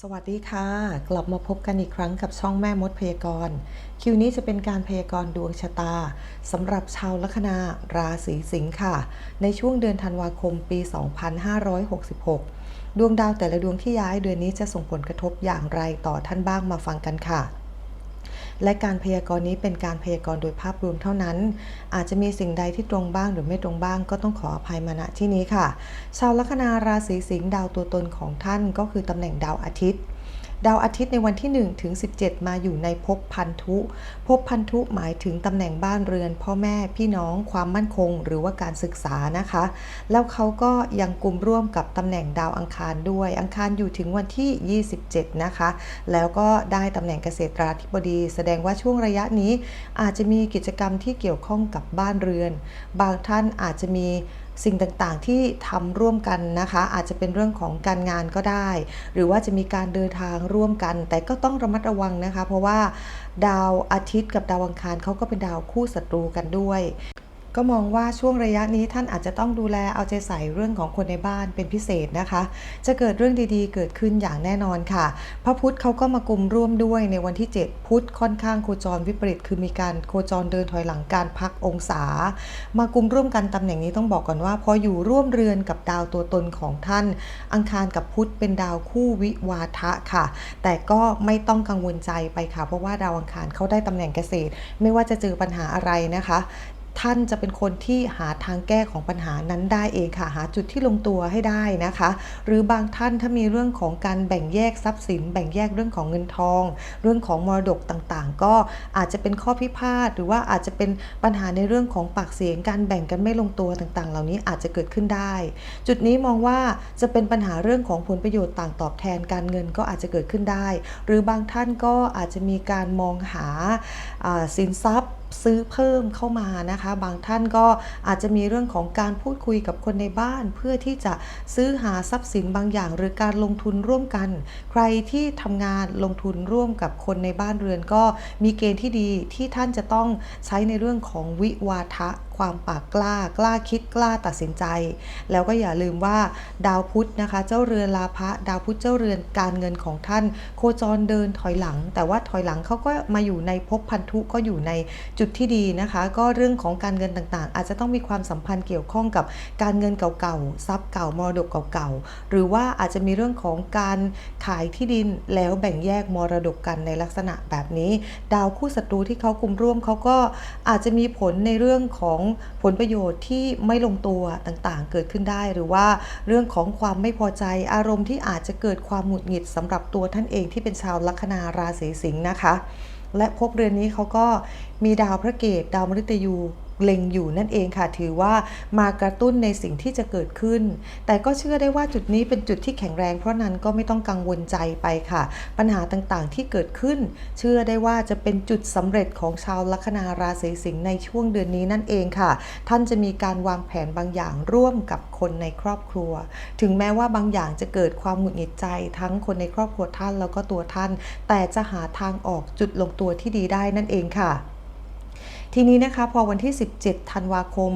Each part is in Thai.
สวัสดีค่ะ กลับมาพบกันอีกครั้งกับช่องแม่มดพยากรณ์ คิวนี้จะเป็นการพยากรณ์ดวงชะตาสำหรับชาวลัคนาราศีสิงค์ค่ะ ในช่วงเดือนธันวาคมปี 2566 ดวงดาวแต่ละดวงที่ย้ายเดือนนี้จะส่งผลกระทบอย่างไรต่อท่านบ้างมาฟังกันค่ะ และการพยากรณ์นี้เป็นการพยากรณ์โดยภาพรวมเท่านั้น อาจจะมีสิ่งใดที่ตรงบ้างหรือไม่ตรงบ้างก็ต้องขออภัยมาณที่นี้ค่ะ ชาวลัคนาราศีสิงห์ดาวตัวตนของท่านก็คือตำแหน่งดาวอาทิตย์ ดาวอาทิตย์ในวันที่ 1 ถึง 17 มาอยู่ในภพพันธุภพพันธุหมายถึงตำแหน่งบ้านเรือน พ่อแม่พี่น้องความมั่นคง หรือว่าการศึกษานะคะ แล้วเขาก็ยังกลุ่มร่วมกับตำแหน่งดาวอังคารด้วย อังคารอยู่ถึงวันที่ 27 นะคะ แล้วก็ได้ตำแหน่งเกษตราธิบดี แสดงว่าช่วงระยะนี้อาจจะมีกิจกรรมที่เกี่ยวข้องกับบ้านเรือน บางท่านอาจจะมี สิ่งต่างๆที่ทำร่วมกันนะคะ อาจจะเป็นเรื่องของการงานก็ได้ หรือว่าจะมีการเดินทางร่วมกัน แต่ก็ต้องระมัดระวังนะคะ เพราะว่าดาวอาทิตย์กับดาวอังคารเขาก็เป็นดาวคู่ศัตรูกันด้วย ก็มองว่าช่วงระยะนี้ท่านอาจจะต้องดูแลเอาใจใส่เรื่องของคนในบ้านเป็นพิเศษนะคะ จะเกิดเรื่องดีๆ เกิดขึ้นอย่างแน่นอนค่ะ พระพุธเขาก็มากลุ่มร่วมด้วยในวันที่ 7 พุธค่อนข้างโคจรวิปริตคือมีการโคจรเดินถอยหลังการพักองศา มากลุ่มร่วมกันตำแหน่งนี้ต้องบอกก่อนว่าพออยู่ร่วมเรือนกับดาวตัวตนของท่าน อังคารกับพุธเป็นดาวคู่วิวาทะค่ะ แต่ก็ไม่ต้องกังวลใจไปค่ะ เพราะว่าดาวอังคารเขาได้ตำแหน่งเกษตร ไม่ว่าจะเจอปัญหาอะไรนะคะ ท่านจะเป็นคนที่หาทางแก้ของปัญหานั้นได้เองค่ะ หาจุดที่ลงตัวให้ได้นะคะ หรือบางท่านถ้ามีเรื่องของการแบ่งแยกทรัพย์สิน แบ่งแยกเรื่องของเงินทอง เรื่องของมรดกต่างๆ ก็อาจจะเป็นข้อพิพาทหรือว่าอาจจะเป็นปัญหาในเรื่องของปากเสียงการแบ่งกันไม่ลงตัวต่างๆ เหล่านี้อาจจะเกิดขึ้นได้ จุดนี้มองว่าจะเป็นปัญหาเรื่องของผลประโยชน์ต่างตอบแทนการเงินก็อาจจะเกิดขึ้นได้ หรือบางท่านก็อาจจะมีการมองหาสินทรัพย์ ซื้อเพิ่มเข้ามานะคะ บางท่านก็อาจจะมีเรื่องของการพูดคุยกับคนในบ้าน เพื่อที่จะซื้อหาทรัพย์สินบางอย่าง หรือการลงทุนร่วมกัน ใครที่ทำงานลงทุนร่วมกับคนในบ้านเรือนก็มีเกณฑ์ที่ดีที่ท่านจะต้องใช้ในเรื่องของวิวาทะความปากกล้ากล้าคิดกล้าตัดสินใจ แล้วก็อย่าลืมว่าดาวพุธนะคะ เจ้าเรือนลาภะดาวพุธเจ้าเรือนการเงินของท่าน โคจรเดินถอยหลัง แต่ว่าถอยหลังเขาก็มาอยู่ในภพพันธุก็อยู่ในจุดที่ดีนะคะ ก็เรื่องของการเงินต่างๆ อาจจะต้องมีความสัมพันธ์เกี่ยวข้องกับการเงินเก่าๆทรัพย์เก่ามรดกเก่าๆหรือว่าอาจจะมีเรื่องของการขายที่ดินแล้วแบ่งแยกมรดกกันในลักษณะแบบนี้ ดาวคู่ศัตรูที่เขากลุ่มร่วมเขาก็อาจจะมีผลในเรื่องของผลประโยชน์ที่ไม่ลงตัวต่างๆ เกิดขึ้นได้ หรือว่าเรื่องของความไม่พอใจอารมณ์ที่อาจจะเกิดความหงุดหงิดสำหรับตัวท่านเองที่เป็นชาวลัคนาราศีสิงห์นะคะ และภพเรือนนี้เขาก็มีดาวพระเกตดาวมฤตยู เล็งอยู่นั่นเองค่ะ ถือว่ามากระตุ้นในสิ่งที่จะเกิดขึ้น แต่ก็เชื่อได้ว่าจุดนี้เป็นจุดที่แข็งแรง เพราะนั้นก็ไม่ต้องกังวลใจไปค่ะ ปัญหาต่างๆที่เกิดขึ้น เชื่อได้ว่าจะเป็นจุดสำเร็จของชาวลัคนาราศีสิงห์ในช่วงเดือนนี้นั่นเองค่ะ ท่านจะมีการวางแผนบางอย่างร่วมกับคนในครอบครัว ถึงแม้ว่าบางอย่างจะเกิดความหงุดหงิดใจ ทั้งคนในครอบครัวท่านแล้วก็ตัวท่าน แต่จะหาทางออกจุดลงตัวที่ดีได้นั่นเองค่ะ ทีนี้นะคะพอวันที่ 17 ธันวาคม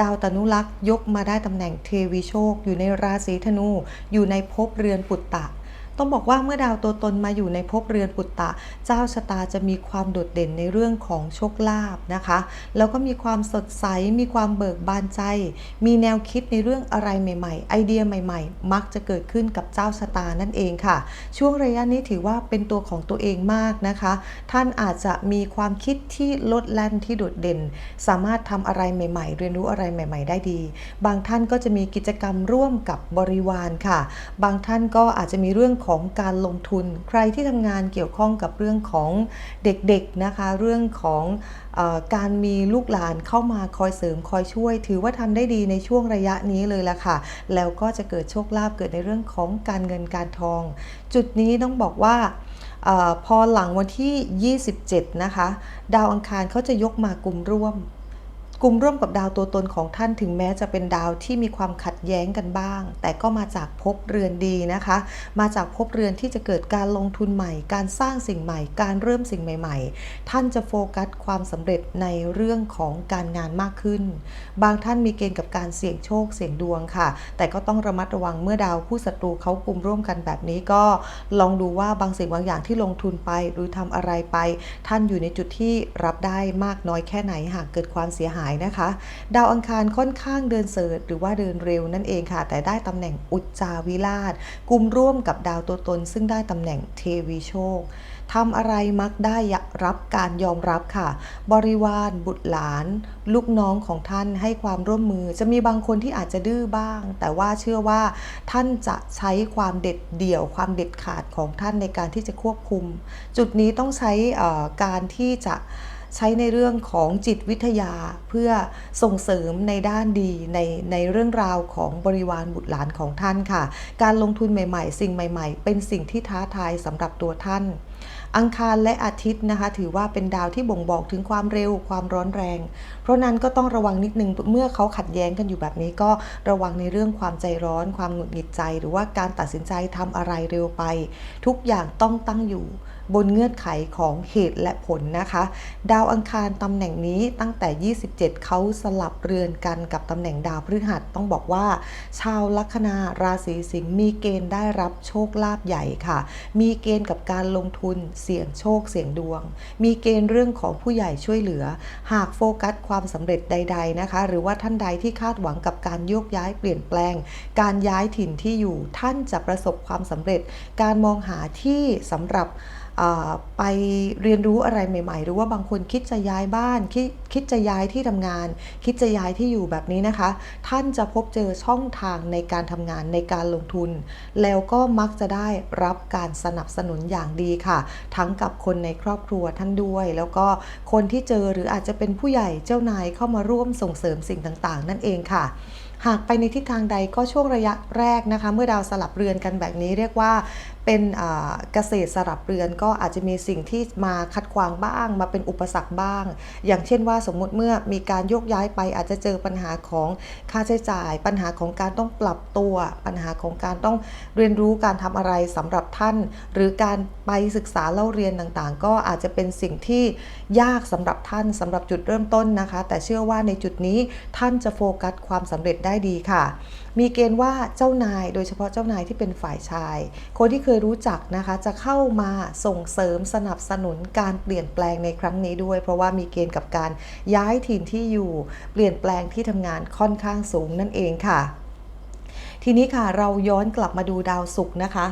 ดาวตนุลักษ์ยกมาได้ตำแหน่งเทวีโชค อยู่ในราศีธนู อยู่ในภพเรือนปุตตะ ต้องบอกว่าเมื่อดาวตัวตนมาอยู่ในภพเรือนปุตตะ เจ้าชะตาจะมีความโดดเด่นในเรื่องของโชคลาภนะคะ แล้วก็มีความสดใส มีความเบิกบานใจ มีแนวคิดในเรื่องอะไรใหม่ ๆ ไอเดียใหม่ ๆ มักจะเกิดขึ้นกับเจ้าชะตานั่นเองค่ะ ช่วงระยะนี้ถือว่าเป็นตัวของตัวเองมากนะคะ ท่านอาจจะมีความคิดที่ลดแล่นที่โดดเด่น สามารถทำอะไรใหม่ ๆ เรียนรู้อะไรใหม่ ๆ ได้ดี บางท่านก็จะมีกิจกรรมร่วมกับบริวารค่ะ บางท่านก็อาจจะมีเรื่องของของการลงทุน ใครที่ทำงานเกี่ยวข้องกับเรื่องของเด็กๆนะคะ เรื่องของอการมีลูกหลานเข้ามาคอยเสริมคอยช่วย ถือว่าทำได้ดีในช่วงระยะนี้เลยละค่ะ แล้วก็จะเกิดโชคลาภเกิดในเรื่องของการเงินการทอง จุดนี้ต้องบอกว่าอพอหลังวันที่ 27 นะคะ ดาวอังคารเขาจะยกมากลุ่มร่วม กลุ่มร่วมกับดาวตัวตนของท่านถึงแม้จะเป็นดาวที่มีความขัดแย้งกันบ้าง แต่ก็มาจากภพเรือนดีนะคะ มาจากภพเรือนที่จะเกิดการลงทุนใหม่ การสร้างสิ่งใหม่ การเริ่มสิ่งใหม่ ๆ ท่านจะโฟกัสความสำเร็จในเรื่องของการงานมากขึ้น บางท่านมีเกณฑ์กับการเสี่ยงโชคเสี่ยงดวงค่ะ แต่ก็ต้องระมัดระวังเมื่อดาวคู่ศัตรูเขากลุ่มร่วมกันแบบนี้ก็ลองดูว่าบางสิ่งบางอย่างที่ลงทุนไปหรือทำอะไรไป ท่านอยู่ในจุดที่รับได้มากน้อยแค่ไหนหากเกิดความเสียหายนะคะ ดาวอังคารค่อนข้างเดินเสริฐหรือว่าเดินเร็วนั่นเองค่ะ แต่ได้ตำแหน่งอุจจาวิราชกลุ่มร่วมกับดาวตัวตน ซึ่งได้ตำแหน่งเทวีโชคทำอะไรมักได้รับการยอมรับค่ะ บริวาร บุตรหลาน ลูกน้องของท่านให้ความร่วมมือ จะมีบางคนที่อาจจะดื้อบ้าง แต่ว่าเชื่อว่าท่านจะใช้ความเด็ดเดี่ยว ความเด็ดขาดของท่านในการที่จะควบคุม จุดนี้ต้องใช้การที่จะ ใช้ในเรื่องของจิตวิทยาเพื่อส่งเสริมในด้านดีในในเรื่องราวของบริวารบุตรหลานของท่านค่ะ การลงทุนใหม่ ๆ สิ่งใหม่ ๆ เป็นสิ่งที่ท้าทายสำหรับตัวท่านอังคารและอาทิตย์นะคะ ถือว่าเป็นดาวที่บ่งบอกถึงความเร็วความร้อนแรง เพราะนั้นก็ต้องระวังนิดนึงเมื่อเขาขัดแย้งกันอยู่แบบนี้ก็ระวังในเรื่องความใจร้อน ความหงุดหงิดใจ หรือว่าการตัดสินใจทำอะไรเร็วไป ทุกอย่างต้องตั้งอยู่ บนเงื่อนไขของเหตุและผลนะคะ ดาวอังคารตำแหน่งนี้ตั้งแต่ 27 เขาสลับเรือนกันกับตำแหน่งดาวพฤหัสต้องบอกว่า ชาวลัคนาราศีสิงห์มีเกณฑ์ได้รับโชคลาภใหญ่ค่ะ มีเกณฑ์กับการลงทุนเสี่ยงโชคเสี่ยงดวง มีเกณฑ์เรื่องของผู้ใหญ่ช่วยเหลือ หากโฟกัสความสำเร็จใด ๆนะคะ หรือว่าท่านใดที่คาดหวังกับการโยกย้ายเปลี่ยนแปลง การย้ายถิ่นที่อยู่ท่านจะประสบความสำเร็จ การมองหาที่สำหรับ ไปเรียนรู้อะไรใหม่ ๆ หรือว่าบางคนคิดจะย้ายบ้านคิดคิดจะย้ายที่ทำงาน คิดจะย้ายที่อยู่แบบนี้นะคะ ท่านจะพบเจอช่องทางในการทำงานในการลงทุน แล้วก็มักจะได้รับการสนับสนุนอย่างดีค่ะ ทั้งกับคนในครอบครัวท่านด้วย แล้วก็คนที่เจอหรืออาจจะเป็นผู้ใหญ่เจ้านายเข้ามาร่วมส่งเสริมสิ่งต่างๆ นั่นเองค่ะหากไปในทิศทางใดก็ช่วงระยะแรกนะคะ เมื่อดาวสลับเรือนกันแบบนี้เรียกว่าเป็นเกษตรสลับเรือนก็อาจจะมีสิ่งที่มาคัดขวางบ้าง มาเป็นอุปสรรคบ้าง อย่างเช่นว่าสมมุติเมื่อมีการโยกย้ายไป อาจจะเจอปัญหาของค่าใช้จ่าย ปัญหาของการต้องปรับตัว ปัญหาของการต้องเรียนรู้การทำอะไรสำหรับท่าน หรือการไปศึกษาเล่าเรียนต่างๆ ก็อาจจะเป็นสิ่งที่ยากสำหรับท่านสำหรับจุดเริ่มต้นนะคะ แต่เชื่อว่าในจุดนี้ท่านจะโฟกัสความสำเร็จได้ดีค่ะ มีเกณฑ์ว่าเจ้านาย โดยเฉพาะเจ้านายที่เป็นฝ่ายชาย คนที่เคยรู้จักนะคะ จะเข้ามาส่งเสริมสนับสนุนการเปลี่ยนแปลงในครั้งนี้ด้วย เพราะว่ามีเกณฑ์กับการย้ายถิ่นที่อยู่ เปลี่ยนแปลงที่ทำงานค่อนข้างสูงนั่นเองค่ะ ทีนี้ค่ะเราย้อนกลับมาดูดาวศุกร์นะคะ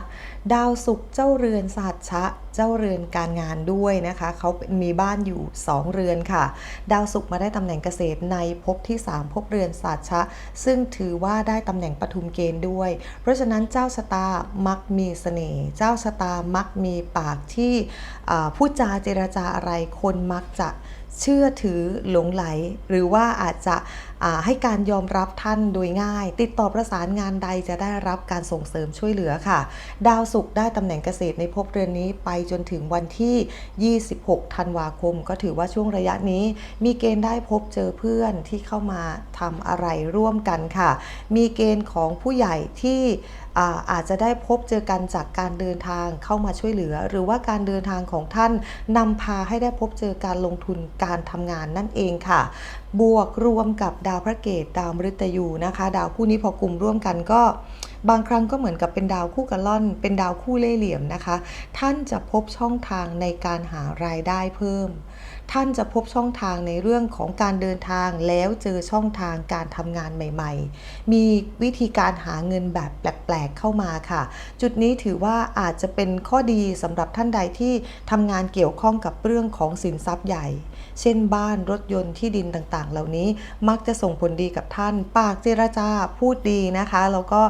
ดาวศุกร์เจ้าเรือนสหัชะ เจ้าเรือนการงานด้วยนะคะเขามีบ้านอยู่ 2 เรือนค่ะ ดาวศุกร์มาได้ตำแหน่งเกษตรในภพที่ 3ภพเรือนสหัชะ ซึ่งถือว่าได้ตำแหน่งปทุมเกณฑ์ด้วย เพราะฉะนั้นเจ้าชะตามักมีเสน่ห์เจ้าชะตามักมีปากที่อ่าพูดจาเจรจาอะไรคนมักจะ เชื่อถือหลงไหล หรือว่าอาจจะให้การยอมรับท่านโดยง่าย ติดต่อประสานงานใดจะได้รับการส่งเสริมช่วยเหลือค่ะ ดาวศุกร์ได้ตำแหน่งเกษตรในภพเรือนนี้ไปจนถึงวันที่ 26 ธันวาคม ก็ถือว่าช่วงระยะนี้ มีเกณฑ์ได้พบเจอเพื่อนที่เข้ามาทำอะไรร่วมกันค่ะ มีเกณฑ์ของผู้ใหญ่ที่ อาอาจจะได้พบเจอกันจากการเดินทางเข้ามาช่วยเหลือ หรือว่าการเดินทางของท่านนำพาให้ได้พบเจอการลงทุนการทำงานนั่นเองค่ะ บวกรวมกับดาวพระเกตดาวมฤตยูนะคะ ดาวคู่นี้พอกลุ่มร่วมกันก็ บางครั้งก็เหมือนกับเป็นดาวคู่กัลล่อน เป็นดาวคู่เล่เหลี่ยมนะคะ ท่านจะพบช่องทางในการหารายได้เพิ่ม ท่านจะพบช่องทางในเรื่องของการเดินทางแล้วเจอช่องทางการทำงานใหม่ ๆ มีวิธีการหาเงินแบบแปลกๆเข้ามาค่ะ จุดนี้ถือว่าอาจจะเป็นข้อดีสำหรับท่านใดที่ทำงานเกี่ยวข้องกับเรื่องของสินทรัพย์ใหญ่ เช่นบ้านรถยนต์ที่ดินต่างๆ เหล่านี้มักจะส่งผลดีกับท่าน ปากเจรจาพูดดีนะคะ แล้วก็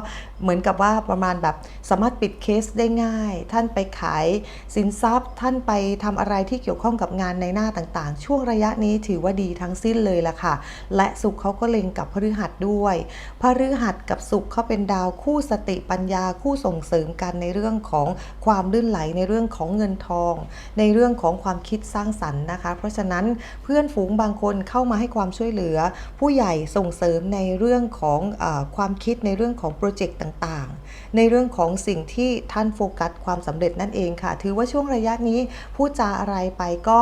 เหมือนกับว่าประมาณแบบสามารถปิดเคสได้ง่าย ท่านไปขายสินทรัพย์ ท่านไปทำอะไรที่เกี่ยวข้องกับงานในหน้าต่างๆ ช่วงระยะนี้ถือว่าดีทั้งสิ้นเลยล่ะค่ะ และสุขเขาก็เล็งกับพฤหัสด้วยพฤหัสกับสุขเขาเป็นดาวคู่สติปัญญาคู่ส่งเสริมกันในเรื่องของความลื่นไหลในเรื่องของเงินทอง ในเรื่องของความคิดสร้างสรรค์นะคะ เพราะฉะนั้นเพื่อนฝูงบางคนเข้ามาให้ความช่วยเหลือ ผู้ใหญ่ส่งเสริมในเรื่องของอความคิดในเรื่องของโปรเจกต์ต่างๆ ในเรื่องของสิ่งที่ท่านโฟกัสความสำเร็จนั่นเองค่ะ ถือว่าช่วงระยะนี้พูดจาอะไรไปก็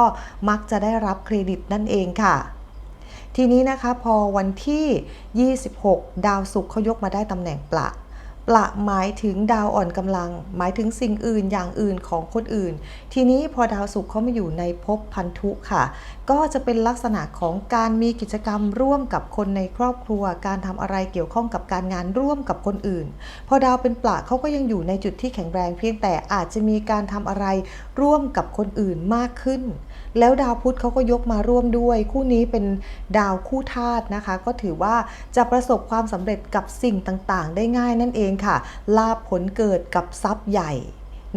มักจะได้รับเครดิตนั่นเองค่ะทีนี้นะคะพอวันที่ 26 ดาวศุกร์เขายกมาได้ตำแหน่งปละปละหมายถึงดาวอ่อนกำลัง หมายถึงสิ่งอื่นอย่างอื่นของคนอื่น ทีนี้พอดาวศุกร์เขามาอยู่ในภพพันธุค่ะ ก็จะเป็นลักษณะของการมีกิจกรรมร่วมกับคนในครอบครัว การทำอะไรเกี่ยวข้องกับการงานร่วมกับคนอื่น พอดาวเป็นปละเขาก็ยังอยู่ในจุดที่แข็งแรงเพียงแต่อาจจะมีการทำอะไรร่วมกับคนอื่นมากขึ้น แล้วดาวพุธเขาก็ยกมาร่วมด้วย คู่นี้เป็นดาวคู่ธาตุนะคะ ก็ถือว่าจะประสบความสำเร็จกับสิ่งต่างๆ ได้ง่ายนั่นเองค่ะ ลาภผลเกิดกับทรัพย์ใหญ่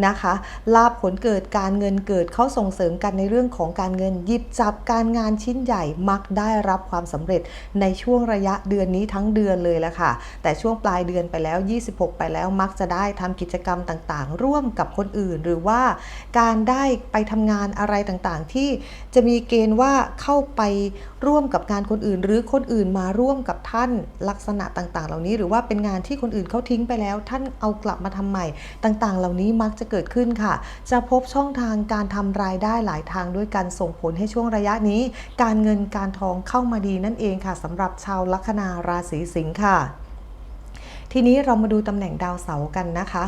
นะคะลาภผลเกิดการเงินเกิดเขาส่งเสริมกันในเรื่องของการเงินหยิบจับการงานชิ้นใหญ่มักได้รับความสำเร็จในช่วงระยะเดือนนี้ทั้งเดือนเลยแหละค่ะ แต่ช่วงปลายเดือนไปแล้ว 26 ไปแล้วมักจะได้ทำกิจกรรมต่างๆ ร่วมกับคนอื่น หรือว่าการได้ไปทำงานอะไรต่างๆ ที่จะมีเกณฑ์ว่าเข้าไปร่วมกับงานคนอื่น หรือคนอื่นมาร่วมกับท่านลักษณะต่างๆ เหล่านี้ หรือว่าเป็นงานที่คนอื่นเขาทิ้งไปแล้ว ท่านเอากลับมาทำใหม่ต่างๆ เหล่านี้มักจะเกิดขึ้นค่ะ จะพบช่องทางการทำรายได้หลายทางด้วยกันส่งผลให้ช่วงระยะนี้ การเงินการทองเข้ามาดีนั่นเองค่ะสำหรับชาวลัคนาราศีสิงค์ค่ะ ทีนี้เรามาดูตำแหน่งดาวเสาร์กันนะคะ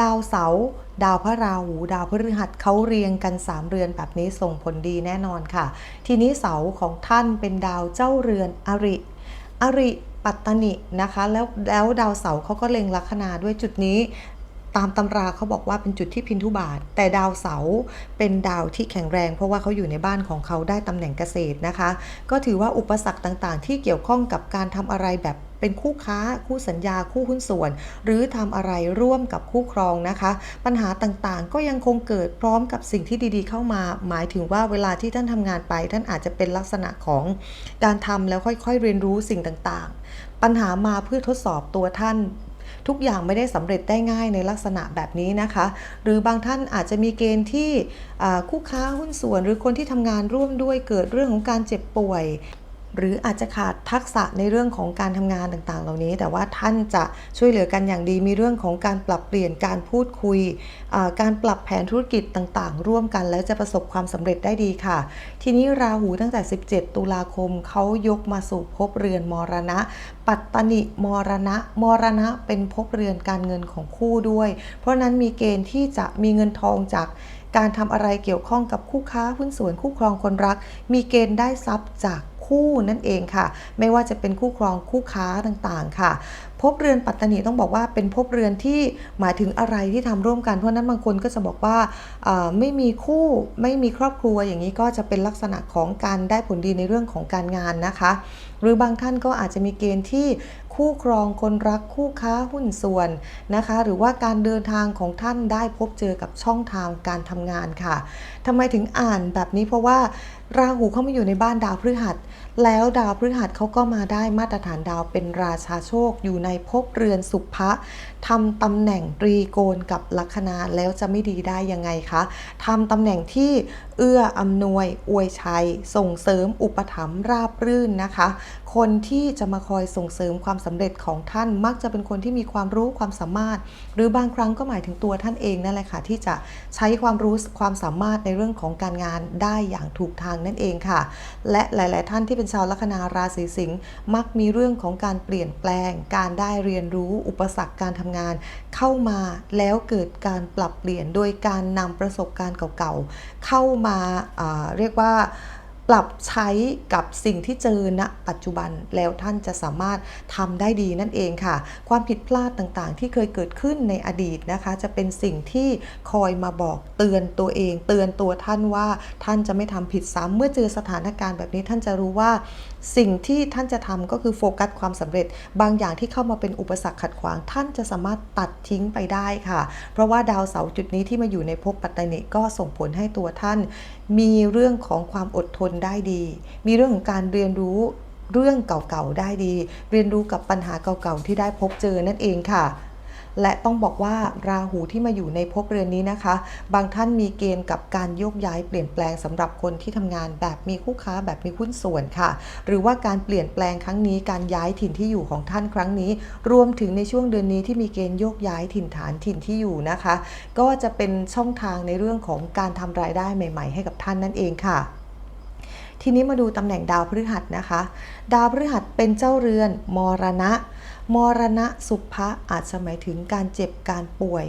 ดาวเสาร์ดาวพระราหูดาวพฤหัสเขาเรียงกัน 3 เรือนแบบนี้ส่งผลดีแน่นอนค่ะ ทีนี้เสาของท่านเป็นดาวเจ้าเรือนอริ อริปัตตนินะคะแล้วแล้วดาวเสาร์เขาก็เล็งลัคนาด้วยจุดนี้ ตามตำราเขาบอกว่าเป็นจุดที่พินทุบาท แต่ดาวเสาเป็นดาวที่แข็งแรง เพราะว่าเขาอยู่ในบ้านของเขาได้ตำแหน่งเกษตรนะคะ ก็ถือว่าอุปสรรคต่างๆ ที่เกี่ยวข้องกับการทำอะไรแบบเป็นคู่ค้า คู่สัญญา คู่หุ้นส่วน หรือทำอะไรร่วมกับคู่ครองนะคะ ปัญหาต่างๆ ก็ยังคงเกิดพร้อมกับสิ่งที่ดีๆ เข้ามา หมายถึงว่าเวลาที่ท่านทำงานไป ท่านอาจจะเป็นลักษณะของการทำแล้วค่อยๆเรียนรู้สิ่งต่างๆ ปัญหามาเพื่อทดสอบตัวท่าน ทุกอย่างไม่ได้สำเร็จได้ง่ายในลักษณะแบบนี้นะคะ หรือบางท่านอาจจะมีเกณฑ์ที่คู่ค้าหุ้นส่วน หรือคนที่ทำงานร่วมด้วยเกิดเรื่องของการเจ็บป่วย หรืออาจจะขาดทักษะในเรื่องของการทำงานต่างๆ เหล่านี้ แต่ว่าท่านจะช่วยเหลือกันอย่างดี มีเรื่องของการปรับเปลี่ยนการพูดคุย การปรับแผนธุรกิจต่างๆ ร่วมกัน แล้วจะประสบความสำเร็จได้ดีค่ะ ทีนี้ราหูตั้งแต่ 17 ตุลาคมเขายกมาสู่ภพเรือนมรณะ ปัตตนิมรณะ มรณะเป็นภพเรือนการเงินของคู่ด้วย เพราะนั้นมีเกณฑ์ที่จะมีเงินทองจากการทำอะไรเกี่ยวข้องกับคู่ค้าหุ้นส่วนคู่ครองคนรัก มีเกณฑ์ได้ทรัพย์จาก คู่นั่นเองค่ะ ไม่ว่าจะเป็นคู่ครองคู่ค้าต่างๆค่ะภพเรือนปัตตานีต้องบอกว่าเป็นภพเรือนที่หมายถึงอะไรที่ทำร่วมกันเพราะนั้นบางคนก็จะบอกว่าไม่มีคู่ไม่มีครอบครัวอย่างนี้ก็จะเป็นลักษณะของการได้ผลดีในเรื่องของการงานนะคะ หรือบางท่านก็อาจจะมีเกณฑ์ที่ คู่ครองคนรักคู่ค้าหุ้นส่วนนะคะ หรือว่าการเดินทางของท่านได้พบเจอกับช่องทางการทำงานค่ะทำไมถึงอ่านแบบนี้เพราะว่าราหูเข้ามาอยู่ในบ้านดาวพฤหัส แล้วดาวพฤหัสเขาก็มาได้มาตรฐานดาวเป็นราชาโชคอยู่ในภพเรือนสุภะทำตำแหน่งตรีโกณกับลัคนาแล้วจะไม่ดีได้ยังไงคะทำตำแหน่งที่เอื้ออำนวย อวยชัย ส่งเสริมอุปถัมภ์ราบรื่นนะคะ คนที่จะมาคอยส่งเสริมความสำเร็จของท่านมักจะเป็นคนที่มีความรู้ความสามารถ หรือบางครั้งก็หมายถึงตัวท่านเองนั่นแหละค่ะที่จะใช้ความรู้ความสามารถในเรื่องของการงานได้อย่างถูกทางนั่นเองค่ะ และหลาย ๆ ท่านที่เป็นชาวลัคนาราศีสิงห์มักมีเรื่องของการเปลี่ยนแปลง การได้เรียนรู้ อุปสรรคการทำงาน เข้ามาแล้วเกิดการปรับเปลี่ยนโดยการนำประสบการณ์เก่า ๆ เข้ามาอ่าเรียกว่า ปรับใช้กับสิ่งที่เจอณปัจจุบันแล้วท่านจะสามารถทำได้ดีนั่นเองค่ะ ความผิดพลาดต่างๆ ที่เคยเกิดขึ้นในอดีตนะคะ จะเป็นสิ่งที่คอยมาบอกเตือนตัวเอง เตือนตัวท่านว่าท่านจะไม่ทำผิดซ้ำเมื่อเจอสถานการณ์แบบนี้ท่านจะรู้ว่าสิ่งที่ท่านจะทำก็คือโฟกัสความสำเร็จ บางอย่างที่เข้ามาเป็นอุปสรรคขัดขวาง ท่านจะสามารถตัดทิ้งไปได้ค่ะ เพราะว่าดาวเสาร์จุดนี้ที่มาอยู่ในภพปัตตานิก็ส่งผลให้ตัวท่าน มีเรื่องของความอดทนได้ดี มีเรื่องของการเรียนรู้เรื่องเก่าๆได้ดี เรียนรู้กับปัญหาเก่าๆที่ได้พบเจอนั่นเองค่ะ และต้องบอกว่าราหูที่มาอยู่ในภพเรือนนี้นะคะ บางท่านมีเกณฑ์กับการโยกย้ายเปลี่ยนแปลงสำหรับคนที่ทำงานแบบมีคู่ค้าแบบมีหุ้นส่วนค่ะ หรือว่าการเปลี่ยนแปลงครั้งนี้การย้ายถิ่นที่อยู่ของท่านครั้งนี้ รวมถึงในช่วงเดือนนี้ที่มีเกณฑ์โยกย้ายถิ่นฐานถิ่นที่อยู่นะคะ ก็จะเป็นช่องทางในเรื่องของการทำรายได้ใหม่ ๆ ให้กับท่านนั่นเองค่ะ ทีนี้มาดูตำแหน่งดาวพฤหัสนะคะ ดาวพฤหัสเป็นเจ้าเรือน มรณะ มรณะสุภะอาจจะหมายถึงการเจ็บการป่วย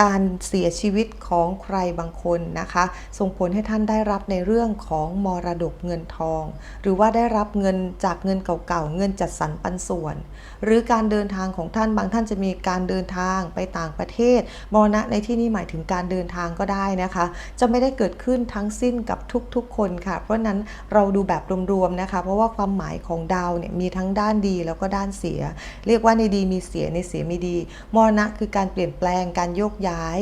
การเสียชีวิตของใครบางคนนะคะ ส่งผลให้ท่านได้รับในเรื่องของมรดกเงินทอง หรือว่าได้รับเงินจากเงินเก่าๆเงินจัดสรรปันส่วน หรือการเดินทางของท่านบางท่านจะมีการเดินทางไปต่างประเทศมรณะในที่นี้หมายถึงการเดินทางก็ได้นะคะ จะไม่ได้เกิดขึ้นทั้งสิ้นกับทุกๆคนค่ะ เพราะนั้นเราดูแบบรวมๆนะคะ เพราะว่าความหมายของดาวเนี่ยมีทั้งด้านดีแล้วก็ด้านเสีย เรียกว่าในดีมีเสียในเสียมีดีมรณะคือการเปลี่ยนแปลงการโยกย้าย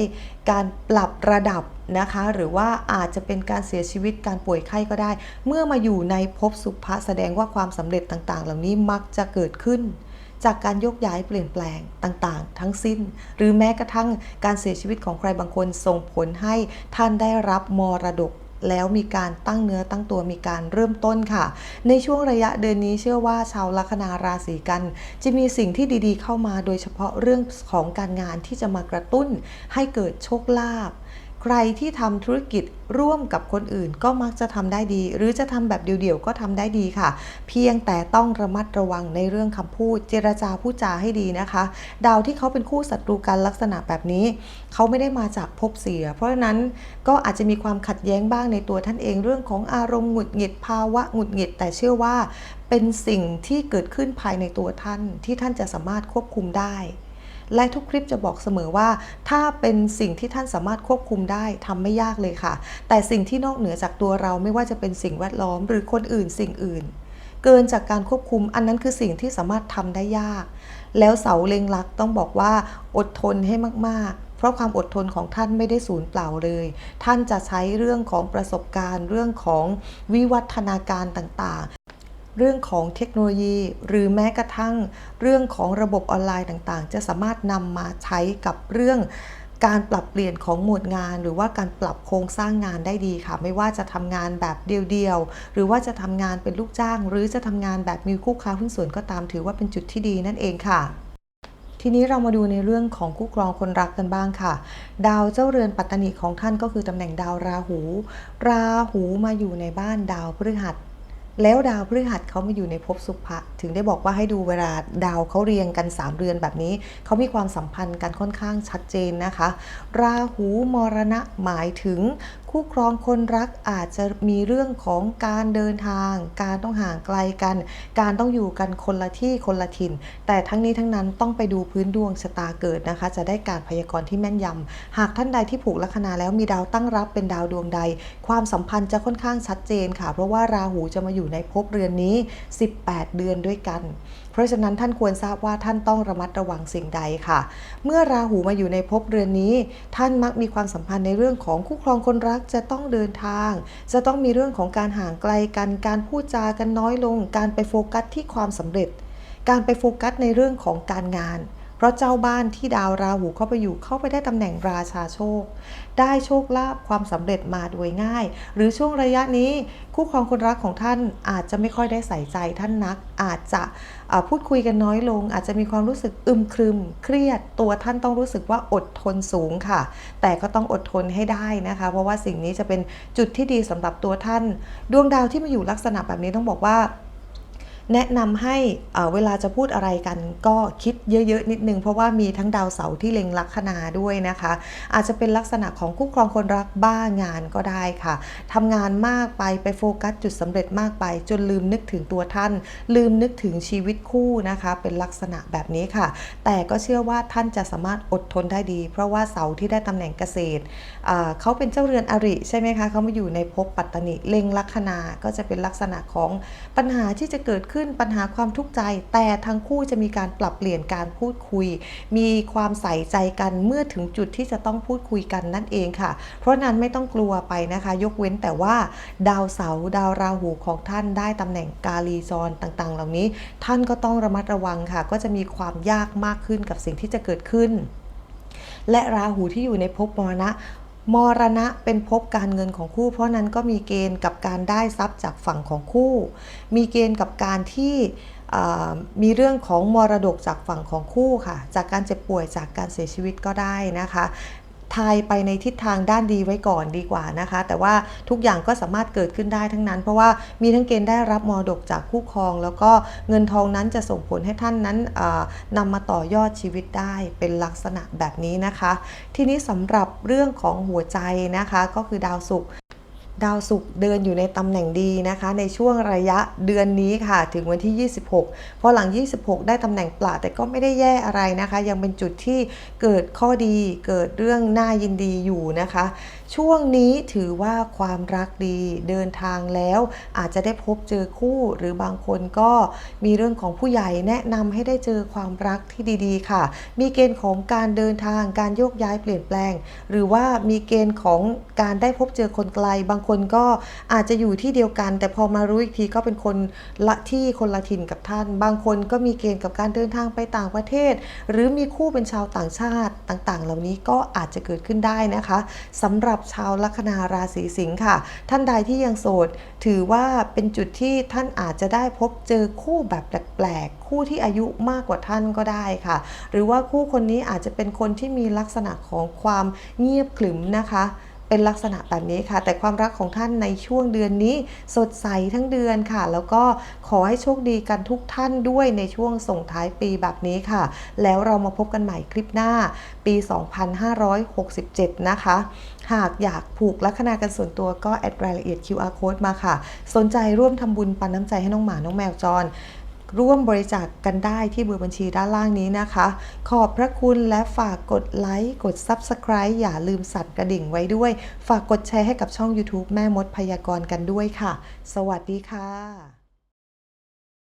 การปรับระดับนะคะ หรือว่าอาจจะเป็นการเสียชีวิตการป่วยไข้ก็ได้ เมื่อมาอยู่ในภพสุภะแสดงว่าความสำเร็จต่างๆ เหล่านี้มักจะเกิดขึ้น จากการยกย้ายเปลี่ยนแปลงต่างๆ ทั้งสิ้น หรือแม้กระทั่งการเสียชีวิตของใครบางคนส่งผลให้ท่านได้รับมรดก แล้วมีการตั้งเนื้อตั้งตัวมีการเริ่มต้นค่ะ ในช่วงระยะเดือนนี้เชื่อว่าชาวลัคนาราศีกัน จะมีสิ่งที่ดีๆ เข้ามาโดยเฉพาะเรื่องของการงานที่จะมากระตุ้นให้เกิดโชคลาภ ใครที่ทำธุรกิจร่วมกับคนอื่นก็มักจะทำได้ดี หรือจะทำแบบเดี่ยวๆก็ทำได้ดีค่ะ เพียงแต่ต้องระมัดระวังในเรื่องคำพูด เจรจาพูดจาให้ดีนะคะ ดาวที่เขาเป็นคู่ศัตรูกันลักษณะแบบนี้ เขาไม่ได้มาจากภพเสีย เพราะฉะนั้นก็อาจจะมีความขัดแย้งบ้างในตัวท่านเอง เรื่องของอารมณ์หงุดหงิดภาวะหงุดหงิด แต่เชื่อว่าเป็นสิ่งที่เกิดขึ้นภายในตัวท่านที่ท่านจะสามารถควบคุมได้ และทุกคลิปจะบอกเสมอว่า ถ้าเป็นสิ่งที่ท่านสามารถควบคุมได้ทำไม่ยากเลยค่ะ แต่สิ่งที่นอกเหนือจากตัวเราไม่ว่าจะเป็นสิ่งแวดล้อม หรือคนอื่นสิ่งอื่น เกินจากการควบคุมอันนั้นคือสิ่งที่สามารถทำได้ยาก แล้วเสาเล็งลักต้องบอกว่าอดทนให้มากๆ เพราะความอดทนของท่านไม่ได้สูญเปล่าเลย ท่านจะใช้เรื่องของประสบการณ์ เรื่องของวิวัฒนาการต่างๆ เรื่องของเทคโนโลยี หรือแม้กระทั่งเรื่องของระบบออนไลน์ต่างๆ จะสามารถนำมาใช้กับเรื่องการปรับเปลี่ยนของหมวดงาน หรือว่าการปรับโครงสร้างงานได้ดีค่ะ ไม่ว่าจะทำงานแบบเดียวๆ หรือว่าจะทำงานเป็นลูกจ้าง หรือจะทำงานแบบมีคู่ค้าหุ้นส่วนก็ตามถือว่าเป็นจุดที่ดีนั่นเองค่ะทีนี้เรามาดูในเรื่องของคู่ครองคนรักกันบ้างค่ะ ดาวเจ้าเรือนปัตตนิของท่านก็คือตำแหน่งดาวราหู ราหูมาอยู่ในบ้านดาวพฤหัส แล้วดาวพฤหัสเขามาอยู่ในภพสุภะถึงได้บอกว่าให้ดูเวลาดาวเขาเรียงกัน 3 เรือนแบบนี้ เขามีความสัมพันธ์กันค่อนข้างชัดเจนนะคะ ราหูมรณะหมายถึง คู่ครองคนรักอาจจะมีเรื่องของการเดินทาง การต้องห่างไกลกัน การต้องอยู่กันคนละที่คนละถิ่น แต่ทั้งนี้ทั้งนั้นต้องไปดูพื้นดวงชะตาเกิดนะคะ จะได้การพยากรณ์ที่แม่นยำหากท่านใดที่ผูกลัคนาแล้วมีดาวตั้งรับเป็นดาวดวงใด ความสัมพันธ์จะค่อนข้างชัดเจนค่ะ เพราะว่าราหูจะมาอยู่ในภพเรือนนี้ 18 เดือนด้วยกัน เพราะฉะนั้นท่านควรทราบว่าท่านต้องระมัดระวังสิ่งใดค่ะ เมื่อราหูมาอยู่ในภพเรือนนี้ ท่านมักมีความสัมพันธ์ในเรื่องของคู่ครองคนรักจะต้องเดินทาง จะต้องมีเรื่องของการห่างไกลกัน การพูดจากันน้อยลง การไปโฟกัสที่ความสำเร็จ การไปโฟกัสในเรื่องของการงาน เพราะเจ้าบ้านที่ดาวราหูเข้าไปอยู่เข้าไปได้ตำแหน่งราชาโชค ได้โชคลาภความสำเร็จมาโดยง่าย หรือช่วงระยะนี้คู่ครองคนรักของท่านอาจจะไม่ค่อยได้ใส่ใจท่านนัก อาจจะพูดคุยกันน้อยลง อาจจะมีความรู้สึกอึมครึม เครียดตัวท่านต้องรู้สึกว่าอดทนสูงค่ะ แต่ก็ต้องอดทนให้ได้นะคะ เพราะว่าสิ่งนี้จะเป็นจุดที่ดีสำหรับตัวท่าน ดวงดาวที่มาอยู่ลักษณะแบบนี้ต้องบอกว่า แนะนำให้เวลาจะพูดอะไรกันก็คิดเยอะๆ นิดนึง เพราะว่ามีทั้งดาวเสาร์ที่เล็งลัคนาด้วยนะคะ อาจจะเป็นลักษณะของคู่ครองคนรักบ้างานก็ได้ค่ะทำงานมากไปไปโฟกัสจุดสำเร็จมากไป จนลืมนึกถึงตัวท่าน ลืมนึกถึงชีวิตคู่นะคะ เป็นลักษณะแบบนี้ค่ะ แต่ก็เชื่อว่าท่านจะสามารถอดทนได้ดี เพราะว่าเสาร์ที่ได้ตำแหน่งเกษตรเขาเป็นเจ้าเรือนอริใช่ไหมคะเขามาอยู่ในภพปัตตนิเล็งลัคนาก็จะเป็นลักษณะของปัญหาที่จะเกิดขึ้นขึ้นปัญหาความทุกข์ใจ แต่ทั้งคู่จะมีการปรับเปลี่ยนการพูดคุย มีความใส่ใจกันเมื่อถึงจุดที่จะต้องพูดคุยกันนั่นเองค่ะ เพราะนั้นไม่ต้องกลัวไปนะคะ ยกเว้นแต่ว่าดาวเสาร์ดาวราหูของท่านได้ตำแหน่งกาลีจรต่างๆ เหล่านี้ ท่านก็ต้องระมัดระวังค่ะ ก็จะมีความยากมากขึ้นกับสิ่งที่จะเกิดขึ้นและราหูที่อยู่ในภพมรณะ มรณะเป็นภพการเงินของคู่ เพราะนั้นก็มีเกณฑ์กับการได้ทรัพย์จากฝั่งของคู่ มีเกณฑ์กับการที่มีเรื่องของมรดกจากฝั่งของคู่ค่ะ จากการเจ็บป่วยจากการเสียชีวิตก็ได้นะคะ ทายไปในทิศทางด้านดีไว้ก่อนดีกว่านะคะ แต่ว่าทุกอย่างก็สามารถเกิดขึ้นได้ทั้งนั้น เพราะว่ามีทั้งเกณฑ์ได้รับมรดกจากคู่ครอง แล้วก็เงินทองนั้นจะส่งผลให้ท่านนั้นอ่านำมาต่อยอดชีวิตได้เป็นลักษณะแบบนี้นะคะ ทีนี้สำหรับเรื่องของหัวใจนะคะก็คือดาวศุกร์ ดาวศุกร์เดินอยู่ในตำแหน่งดีนะคะ ในช่วงระยะเดือนนี้ค่ะ ถึงวันที่ 26 พอหลัง 26 ได้ตำแหน่งปลาแต่ก็ไม่ได้แย่อะไรนะคะ ยังเป็นจุดที่เกิดข้อดีเกิดเรื่องน่ายินดีอยู่นะคะ ช่วงนี้ถือว่าความรักดีเดินทางแล้ว อาจจะได้พบเจอคู่หรือบางคนก็มีเรื่องของผู้ใหญ่แนะนำให้ได้เจอความรักที่ดีๆ ค่ะ มีเกณฑ์ของการเดินทางการโยกย้ายเปลี่ยนแปลง หรือว่ามีเกณฑ์ของการได้พบเจอคนไกล บางคนก็อาจจะอยู่ที่เดียวกัน แต่พอมารู้อีกทีก็เป็นคนละที่คนละถิ่นกับท่าน บางคนก็มีเกณฑ์กับการเดินทางไปต่างประเทศ หรือมีคู่เป็นชาวต่างชาติต่างๆ เหล่านี้ก็อาจจะเกิดขึ้นได้นะคะสำหรับชาวลัคนาราศีสิงค์ค่ะ ท่านใดที่ยังโสด ถือว่าเป็นจุดที่ท่านอาจจะได้พบเจอคู่แบบแปลกๆ คู่ที่อายุมากกว่าท่านก็ได้ค่ะ หรือว่าคู่คนนี้อาจจะเป็นคนที่มีลักษณะของความเงียบขรึมนะคะ เป็นลักษณะแบบนี้ค่ะ แต่ความรักของท่านในช่วงเดือนนี้สดใสทั้งเดือนค่ะ แล้วก็ขอให้โชคดีกันทุกท่านด้วยในช่วงส่งท้ายปีแบบนี้ค่ะ แล้วเรามาพบกันใหม่คลิปหน้าปี 2567 นะคะ หากอยากผูกลัคนากันส่วนตัวก็แอดรายละเอียด QR code มาค่ะ สนใจร่วมทำบุญปันน้ำใจให้น้องหมาน้องแมวจร ร่วมบริจาคกกันได้ที่เบอร์บัญชีด้านล่างนี้นะคะ ขอบพระคุณและฝากกดไลค์ กด Subscribe อย่าลืมสั่นกระดิ่งไว้ด้วย ฝากกดแชร์ให้กับช่อง YouTube แม่มดพยากรณ์กันด้วยค่ะ สวัสดีค่ะ